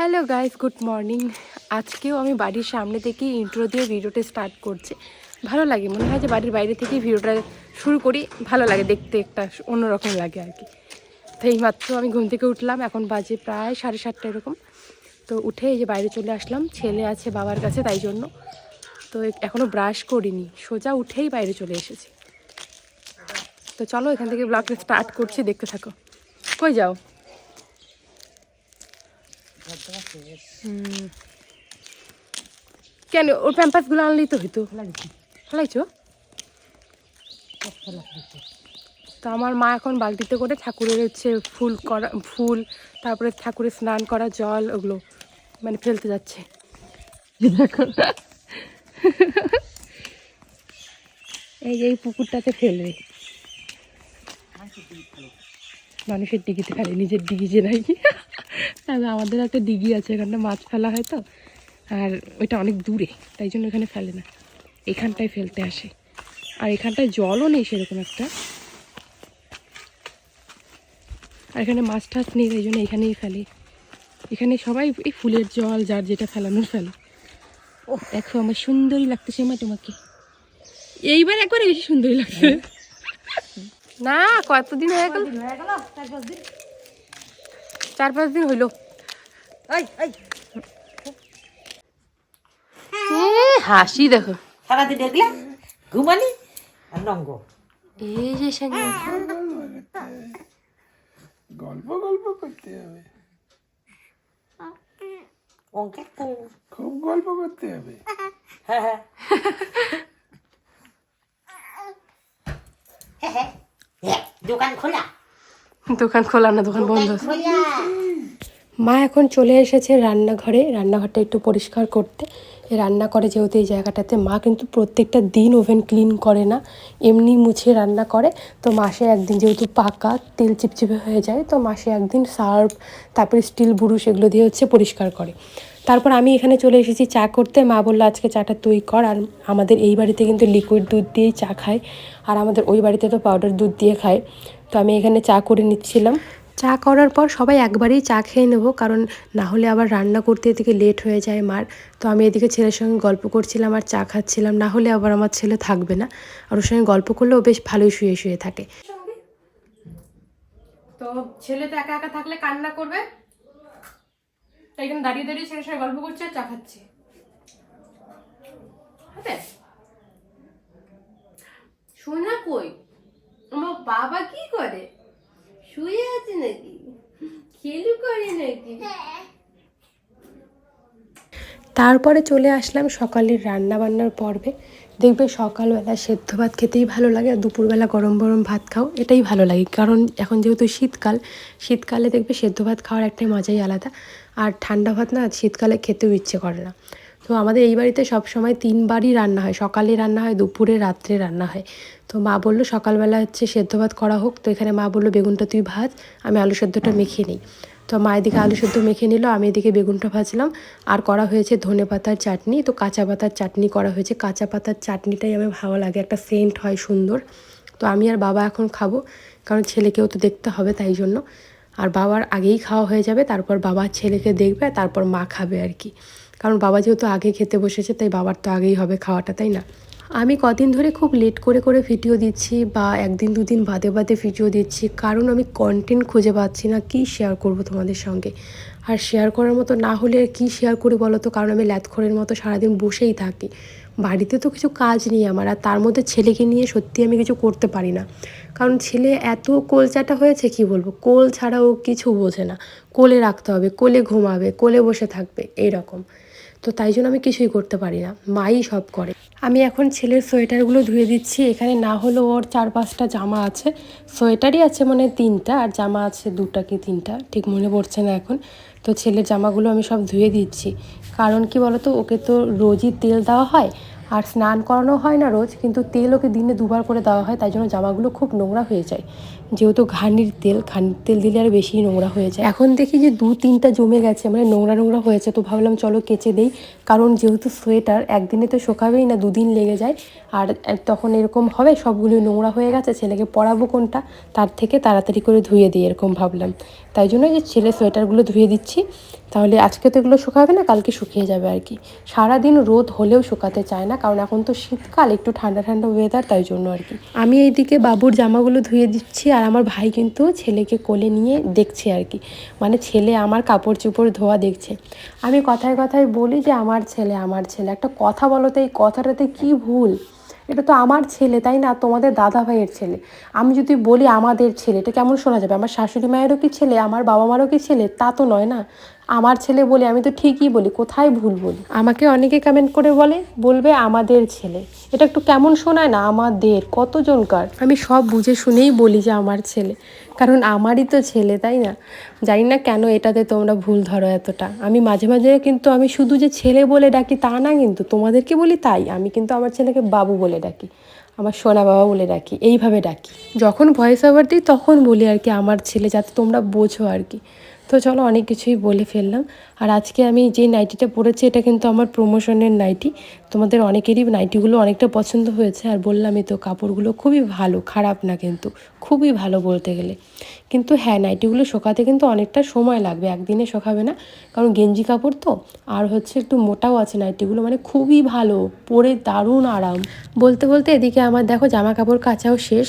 Hello guys good morning আজকেও আমি বাড়ির সামনে থেকে ইন্ট্রো দিয়ে ভিডিওটা স্টার্ট করছি। ভালো লাগে, মনে হয় যে বাড়ির বাইরে থেকে ভিডিওটা শুরু করি। ভালো লাগে, দেখতে একটা অন্যরকম লাগে আর কি। তো এইমাত্র আমি ঘুম থেকে উঠলাম, এখন বাজে প্রায় সাড়ে সাতটা এরকম। তো উঠে এই যে বাইরে চলে আসলাম, ছেলে আছে বাবার কাছে তাই জন্য। তো এখনও ব্রাশ করিনি, সোজা উঠেই বাইরে চলে এসেছি। তো চলো এখান থেকে ব্লগটা স্টার্ট করছি, দেখতে থাকো। কই যাও। কেন, ওর প্যাম্পাসগুলো আনলেই তো হইতো? ফেলাইছো? তো আমার মা এখন বালতিতে করে ঠাকুরের হচ্ছে ফুল করা, ফুল, তারপরে ঠাকুরের স্নান করা জল, ওগুলো মানে ফেলতে যাচ্ছে। এই যে এই পুকুরটাতে ফেলবে। মানুষের ডিগিতে ফেলে নিজের ডিগি যে নাই তবে আমাদের একটা ডিগি আছে, এখানটা মাছ ফেলা হয় তো। আর ওইটা অনেক দূরে, তাই জন্য এখানে ফেলে না। এখানটায় ফেলতে আসে। আর এখানটায় জলও নেই সেরকম একটা। আর এখানে মাছ টাছ নেই, তাই জন্য এখানেই ফেলে। এখানে সবাই এই ফুলের জল, যার যেটা ফেলানোর ফেলে। ও দেখো আমার সুন্দরই লাগতেছে মা তোমাকে। এইবার একবারে বেশি সুন্দরই লাগছে। না কতদিন হয়ে গেল। চার পাঁচ দিন। হইল। এ, হাসি দেখো। সারাদিন দেখলে ঘুমালি আর নঙ্গ। এই যে সঙ্গে। গল্প গল্প করতে হবে। খুব গল্প করতে হবে। হ্যাঁ হ্যাঁ, হ্যাঁ। হ্যাঁ, দোকান খোলা? দোকান খোলা না দোকান বন্ধ। মা এখন চলে এসেছে রান্নাঘরে রান্নাঘরটা একটু পরিষ্কার করতে। রান্না করে যেহেতু এই জায়গাটাতে মা কিন্তু প্রত্যেকটা দিন ওভেন ক্লিন করে না এমনি মুছে রান্না করে। তো মাসে একদিন যেহেতু পাকা তেল চিপচিপে হয়ে যায় তো মাসে একদিন সার্ফ তারপরে স্টিল বুরুশ এগুলো দিয়ে হচ্ছে পরিষ্কার করে। তারপর আমি এখানে চলে এসেছি চা করতে। মা বলল, আজকে চাটা তুই কর। আর আমাদের এই বাড়িতে কিন্তু লিকুইড দুধ দিয়েই চা খায়। আর আমাদের ওই বাড়িতে তো পাউডার দুধ দিয়ে খায়। তো আমি এখানে চা করে নিচ্ছিলাম। চা করার পর সবাই একবারেই চা খেয়ে নেব। কারণ না হলে আবার রান্না করতে এদিকে লেট হয়ে যায় মার। তো আমি এদিকে ছেলের সঙ্গে গল্প করছিলাম আর চা খাচ্ছিলাম। না হলে আবার আমার ছেলে থাকবে না। আর ওর সঙ্গে গল্প করলেও বেশ ভালোই শুয়ে শুয়ে থাকে। তো ছেলে তো একা একা থাকলে কান্না করবে? তাই এখানে দাঁড়িয়ে দাঁড়িয়ে ছেলের সঙ্গে গল্প করছে আর চা খাচ্ছে। সোনা কই? আমার বাবা কি করে? শুয়ে আছে নাকি? খেলু করে নাকি? তারপরে চলে আসলাম সকালের রান্না বান্নার পর্বে। দেখবে সকালবেলা সেদ্ধ ভাত খেতেই ভালো লাগে আর দুপুরবেলা গরম গরম ভাত খাও, এটাই ভালো লাগে। কারণ এখন যেহেতু শীতকাল, শীতকালে দেখবে সেদ্ধ ভাত খাওয়ার একটাই মজাই আলাদা। আর ঠান্ডা ভাত না শীতকালে খেতেও ইচ্ছে করে না। তো আমাদের এই বাড়িতে সব সময় তিনবারই রান্না হয়, সকালে রান্না হয়, দুপুরে, রাত্রে রান্না হয়। তো মা বলল সকালবেলা হচ্ছে সেদ্ধ ভাত করা হোক, তো এখানে মা বলল, বেগুনটা তুই ভাত আমি আলু সেদ্ধটা মেখে নিই। তো মা এদিকে আলু সেদ্ধ মেখে নিল, আমি এদিকে বেগুনটা ভাজলাম। আর করা হয়েছে ধনে পাতার চাটনি, তো কাঁচা পাতার চাটনি করা হয়েছে। কাঁচা পাতার চাটনিটাই আমার ভালো লাগে, একটা সেন্ট হয় সুন্দর। তো আমি আর বাবা এখন খাব, কারণ ছেলেকেও তো দেখতে হবে তাই জন্য। আর বাবার আগেই খাওয়া হয়ে যাবে, তারপর বাবা ছেলেকে দেখবে, তারপর মা খাবে আর কি। কারণ বাবা যেহেতু আগে খেতে বসেছে, তাই বাবার তো আগেই হবে খাওয়াটা, তাই না? আমি কদিন ধরে খুব লেট করে করে ভিডিও দিচ্ছি বা একদিন দুদিন বাদে বাদে ভিডিও দিচ্ছি। কারণ আমি কন্টেন্ট খুঁজে পাচ্ছি না, কী শেয়ার করব তোমাদের সঙ্গে? আর শেয়ার করার মতো না হলে কী শেয়ার করি বলো তো? কারণ আমি ল্যাথখোরের মতো সারাদিন বসেই থাকি। বাড়িতে তো কিছু কাজ নেই আমার, আর তার মধ্যে ছেলেকে নিয়ে সত্যি আমি কিছু করতে পারি না। কারণ ছেলে এত কোলচাটা হয়েছে, কি বলব? কোল ছাড়া ও কিছু বোঝে না। কোলে রাখতে হবে, কোলে ঘুমাবে, কোলে বসে থাকবে এই রকম তো তাই জন্য আমি কিছুই করতে পারি না। মাই সব করে। আমি এখন ছেলের সোয়েটারগুলো ধুয়ে দিচ্ছি। এখানে না হলেও ওর চার পাঁচটা জামা আছে। সোয়েটারই আছে মানে তিনটা, আর জামা আছে দুটা কি তিনটা, ঠিক মনে পড়ছে না এখন। তো ছেলের জামাগুলো আমি সব ধুয়ে দিচ্ছি। কারণ কি বলতো, ওকে তো রোজই তেল দেওয়া হয়, আর স্নান করানো হয় না রোজ, কিন্তু তেল ওকে দিনে দুবার করে দেওয়া হয়, তাই জন্য জামাগুলো খুব নোংরা হয়ে যায়। যেহেতু ঘানির তেল ঘানির তেল দিলে আর বেশি নোংরা হয়ে যায়। এখন দেখি যে দু, তিনটা জমে গেছে মানে নোংরা নোংরা হয়েছে, তো ভাবলাম চলো কেচে দেই। কারণ যেহেতু সোয়েটার, একদিনে তো শোকাবেই না, দুদিন লেগে যায়। আর তখন এরকম হবে, সবগুলো নোংরা হয়ে গেছে, ছেলেকে পরাবো কোনটা, তার থেকে তাড়াতাড়ি করে ধুয়ে দিই, এরকম ভাবলাম। তাই জন্য যে ছেলে সোয়েটারগুলো ধুয়ে দিচ্ছি, তাহলে আজকে তো এগুলো শুকাবে না, কালকে শুকিয়ে যাবে আর কি। সারাদিন রোদ হলেও শুকাতে চায় না, কারণ এখন তো শীতকাল, একটু ঠান্ডা ঠান্ডা ওয়েদার তাই জন্য আর কি। আমি এইদিকে বাবুর জামাগুলো ধুয়ে দিচ্ছি আর আমার ভাই কিন্তু ছেলেকে কোলে নিয়ে দেখছে আর কি। মানে ছেলে আমার কাপড় চোপড় ধোয়া দেখছে। আমি কথায় কথায় বলি যে, আমার ছেলে আমার ছেলে। একটা কথা বলো তো এই কথাটাতে কী ভুল? এটা তো আমার ছেলে, তাই না? তোমাদের দাদা ভাইয়ের ছেলে। আমি যদি বলি আমাদের ছেলে, এটা কেমন শোনা যাবে? আমার শাশুড়ি মায়েরও কি ছেলে? আমার বাবা মারও কি ছেলে? তা তো নয় না? আমার ছেলে বলি আমি তো ঠিকই বলি, কোথায় ভুল বলি? আমাকে অনেকে কমেন্ট করে বলে, বলবে আমাদের ছেলে। এটা একটু কেমন শোনায় না আমাদের? কতজনকার? আমি সব বুঝে শুনেই বলি যে আমার ছেলে। কারণ আমারই তো ছেলে, তাই না? জানি না কেন এটাতে তোমরা ভুল ধরো এতটা। আমি মাঝে মাঝে কিন্তু আমি শুধু যে ছেলে বলে ডাকি তা না কিন্তু তোমাদেরকে বলি তাই। আমি কিন্তু আমার ছেলেকে বাবু বলে ডাকি, আমার সোনা বাবা বলে ডাকি, এইভাবে ডাকি। যখন ভয়েস ওভার দিই তখন বলি আর কি আমার ছেলে, যাতে তোমরা বোঝো আর কি। তো চলো অনেক কিছুই বলে ফেললাম। আর আজকে আমি যে নাইটিটা পরেছি, এটা কিন্তু আমার প্রমোশনের নাইটি তোমাদের অনেকেরই নাইটিগুলো অনেকটা পছন্দ হয়েছে। আর বললামই তো কাপড়গুলো খুবই ভালো, খারাপ না কিন্তু, খুবই ভালো বলতে গেলে। কিন্তু হ্যাঁ নাইটিগুলো শোকাতে কিন্তু অনেকটা সময় লাগবে, একদিনে শোকাবে না। কারণ গেঞ্জি কাপড় তো, আর হচ্ছে একটু মোটাও আছে নাইটিগুলো মানে খুবই ভালো, পরে দারুণ আরাম। বলতে বলতে এদিকে আমার দেখো জামা কাপড় কাচাও শেষ।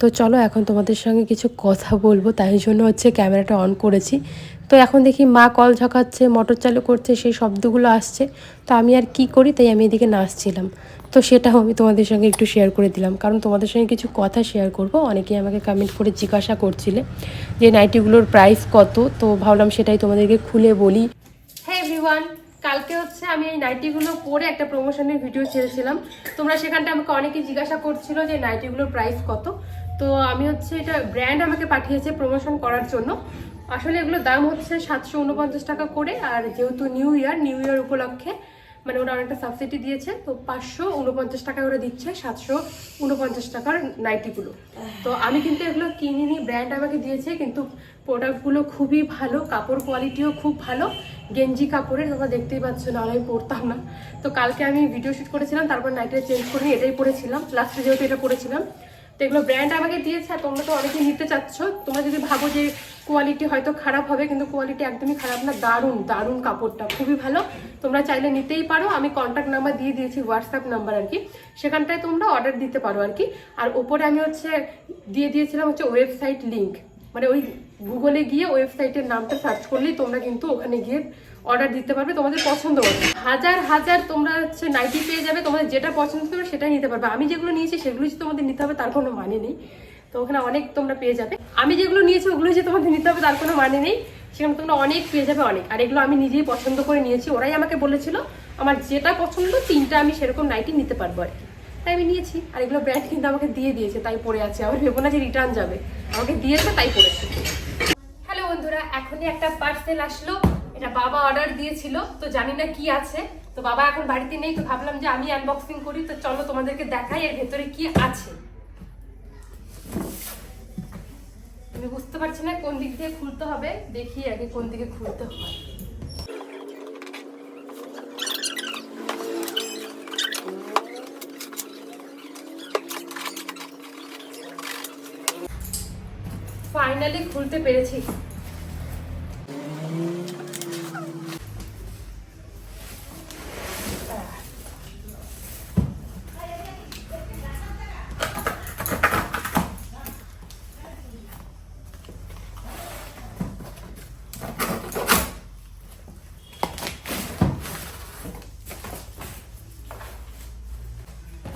তো চলো এখন তোমাদের সঙ্গে কিছু কথা বলব, তাই জন্য হচ্ছে ক্যামেরাটা অন করেছি। তো এখন দেখি মা কল ঝকাচ্ছে, মোটর চালু করছে, সেই শব্দগুলো আসছে। তো আমি আর কি করি, তাই আমি এদিকে নাচছিলাম। তো সেটাও আমি তোমাদের সঙ্গে একটু শেয়ার করে দিলাম। কারণ তোমাদের সঙ্গে কিছু কথা শেয়ার করব। অনেকেই আমাকে কমেন্ট করে জিজ্ঞাসা করছিলে যে, নাইটিগুলোর প্রাইস কত? তো ভাবলাম সেটাই তোমাদেরকে খুলে বলি। হ্যাঁ কালকে হচ্ছে আমি এই নাইটিগুলো পরে একটা প্রমোশনের ভিডিও ছেড়েছিলাম। তোমরা সেখানটা আমাকে অনেকে জিজ্ঞাসা করছিল যে, নাইটিগুলোর প্রাইস কত? তো আমি হচ্ছে এটা ব্র্যান্ড আমাকে পাঠিয়েছে প্রমোশন করার জন্য। আসলে এগুলোর দাম হচ্ছে সাতশো উনপঞ্চাশ টাকা করে, আর যেহেতু নিউ ইয়ার নিউ ইয়ার উপলক্ষে মানে ওরা অনেকটা সাবসিডি দিয়েছে, তো পাঁচশো উনপঞ্চাশ টাকা করে দিচ্ছে, সাতশো উনপঞ্চাশ টাকার নাইটিগুলো তো আমি কিন্তু এগুলো কিনিনি ব্র্যান্ড আমাকে দিয়েছে, কিন্তু প্রোডাক্টগুলো খুবই ভালো, কাপড় কোয়ালিটিও খুব ভালো, গেঞ্জি কাপড়ের তোমরা দেখতেই পাচ্ছ না আমি পরতাম না। তো কালকে আমি ভিডিও শ্যুট করেছিলাম, তারপর নাইটটা চেঞ্জ করে এটাই পরেছিলাম লাস্টে যেহেতু এটা পরেছিলাম। তো এগুলো ব্র্যান্ড আমাকে দিয়েছে, আর তোমরা তো অনেকেই নিতে চাচ্ছ, তোমরা যদি ভাবো যে কোয়ালিটি হয়তো খারাপ হবে, কিন্তু কোয়ালিটি একদমই খারাপ না। দারুণ দারুণ কাপড়টা, খুবই ভালো। তোমরা চাইলে নিতেই পারো। আমি কন্ট্যাক্ট নাম্বার দিয়ে দিয়েছি হোয়াটসঅ্যাপ নাম্বার আর কি। সেখানটায় তোমরা অর্ডার দিতে পারো আর কি। আর ওপরে আমি হচ্ছে দিয়ে দিয়েছিলাম হচ্ছে ওয়েবসাইট লিঙ্ক মানে ওই গুগলে গিয়ে ওয়েবসাইটের নামটা সার্চ করলেই তোমরা কিন্তু ওখানে গিয়ে অর্ডার দিতে পারবে তোমাদের পছন্দ মতো। হাজার হাজার তোমরা হচ্ছে নাইটি পেয়ে যাবে। তোমাদের যেটা পছন্দ হবে সেটাই নিতে পারবে। আমি যেগুলো নিয়েছি সেগুলো যে তোমাদের নিতে হবে, তার কোনো মানে নেই। তো ওখানে অনেক তোমরা পেয়ে যাবে। আমি যেগুলো নিয়েছি ওগুলো যে তোমাদের নিতে হবে, তার কোনো মানে নেই। সেখানে তোমরা অনেক পেয়ে যাবে অনেক। আর এগুলো আমি নিজেই পছন্দ করে নিয়েছি। ওরাই আমাকে বলেছিল, আমার যেটা পছন্দ, তিনটা আমি সেরকম নাইটি নিতে পারব আর কি। তাই আমি নিয়েছি। আর এগুলো ব্র্যান্ড কিন্তু আমাকে দিয়ে দিয়েছে, তাই পরে আছে। আবার ভেবো না যে রিটার্ন যাবে। আমাকে দিয়েছে, তাই পড়েছে। হ্যালো বন্ধুরা, এখনই একটা পার্সেল আসলো। এটা বাবা অর্ডার দিয়েছিল, তো জানি না কি আছে। তো বাবা এখন বাড়িতে নেই, তো ভাবলাম যে আমি আনবক্সিং করি। তো চলো তোমাদেরকে দেখাই এর ভেতরে কি আছে। আমি বুঝতে পারছি না কোন দিক দিয়ে খুলতে হবে? দেখি আগে কোন দিকে খুলতে হয়। ফাইনালি খুলতে পেরেছি।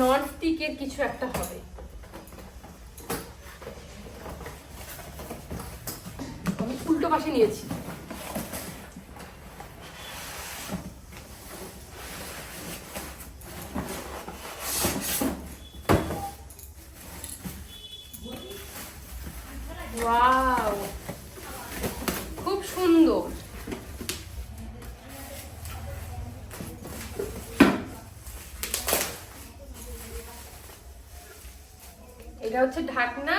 নন স্টিকের কিছু একটা হবে। আমি উল্টো পাশে নিয়েছি। ওয়াও খুব সুন্দর এটা হচ্ছে ঢাকনা,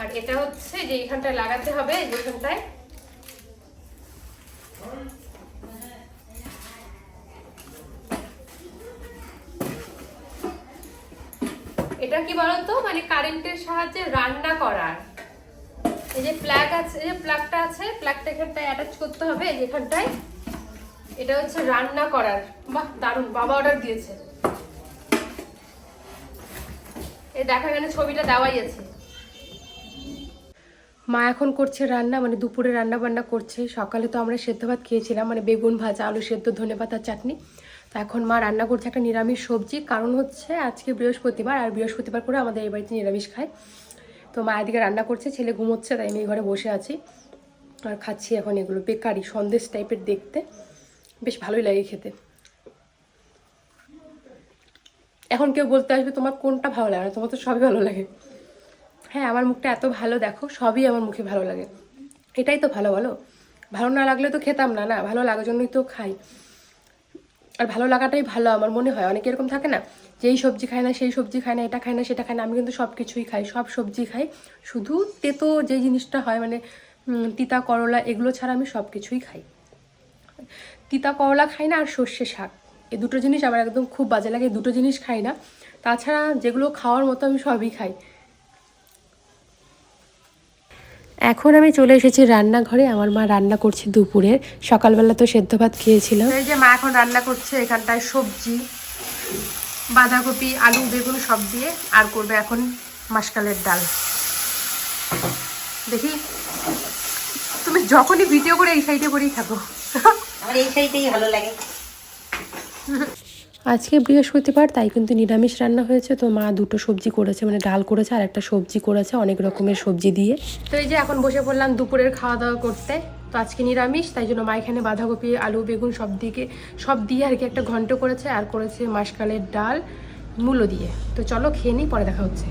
আর এটা হচ্ছে যে এইখানটায় লাগাতে হবে যেখানটায় এটা কি বলতো? মানে কারেন্টের সাহায্যে রান্না করার। এই যে প্লাগ আছে, এই যে প্লাগটা আছে প্লাগটা এখানটায় অ্যাটাচ করতে হবে যেখানটায় এটা হচ্ছে রান্না করার। বাহ, দারুণ, বাবা অর্ডার দিয়েছে। ছবিটা দেওয়াই আছে। মা এখন করছে রান্না মানে দুপুরে রান্না বান্না করছে। সকালে তো আমরা সেদ্ধ ভাত খেয়েছিলাম মানে বেগুন ভাজা, আলু সেদ্ধ, ধনে পাতার চাটনি। তো এখন মা রান্না করছে একটা নিরামিষ সবজি। কারণ হচ্ছে, আজকে বৃহস্পতিবার, আর বৃহস্পতিবার করে আমাদের এই বাড়িতে নিরামিষ খায়। তো মা এদিকে রান্না করছে, ছেলে ঘুমোচ্ছে, তাই আমি এই ঘরে বসে আছি। আর খাচ্ছি এখন এগুলো, বেকারি, সন্দেশ টাইপের দেখতে। বেশ ভালোই লাগে খেতে। এখন কেউ বলতে আসবে, তোমার কোনটা ভালো লাগে? না তোমার তো সবই ভালো লাগে। হ্যাঁ আমার মুখটা এত ভালো দেখো, সবই আমার মুখে ভালো লাগে। এটাই তো ভালো বলো? ভালো না লাগলে তো খেতাম না না? ভালো লাগার জন্যই তো খাই। আর ভালো লাগাটাই ভালো আমার মনে হয়। অনেকে এরকম থাকে না যে এই সবজি খায় না, সেই সবজি খায় না, এটা খায় না, সেটা খায় না। আমি কিন্তু সব কিছুই খাই, সব সবজি খাই। শুধু তেতো যে জিনিসটা হয় মানে তিতা করলা, এগুলো ছাড়া আমি সব কিছুই খাই। তিতা করলা খাই না আর সর্ষে শাক। এই দুটো জিনিস আমার একদম খুব বাজে লাগে দুটো জিনিস খাই না। তাছাড়া যেগুলো খাওয়ার মতো আমি সবই খাই। এখন আমি চলে এসেছি রান্নাঘরে আমার মা রান্না করছে দুপুরে। সকালবেলা তো সেদ্ধ ভাত খেয়েছিলাম। এই যে মা এখন রান্না করছে এখানটায় সবজি বাঁধাকপি আলু বেগুন সব দিয়ে আর করবে এখন মাসকালের ডাল। দেখি তুমি যখনই ভিডিও করে এই সাইডে করেই থাকো। আমার এই সাইডেই ভালো লাগে। আজকে বৃহস্পতিবার, তাই কিন্তু নিরামিষ রান্না হয়েছে। তো মা দুটো সবজি করেছে মানে ডাল করেছে আর একটা সবজি করেছে, অনেক রকমের সবজি দিয়ে। তো এই যে এখন বসে পড়লাম দুপুরের খাওয়া দাওয়া করতে। তো আজকে নিরামিষ, তাই জন্য মা এখানে বাঁধাকপি, আলু, বেগুন সব দিকে, সব দিয়ে আর কি একটা ঘন্ট করেছে। আর করেছে মাসকালের ডাল, মূলো দিয়ে। তো চলো খেয়ে নিই, পরে দেখা হচ্ছে।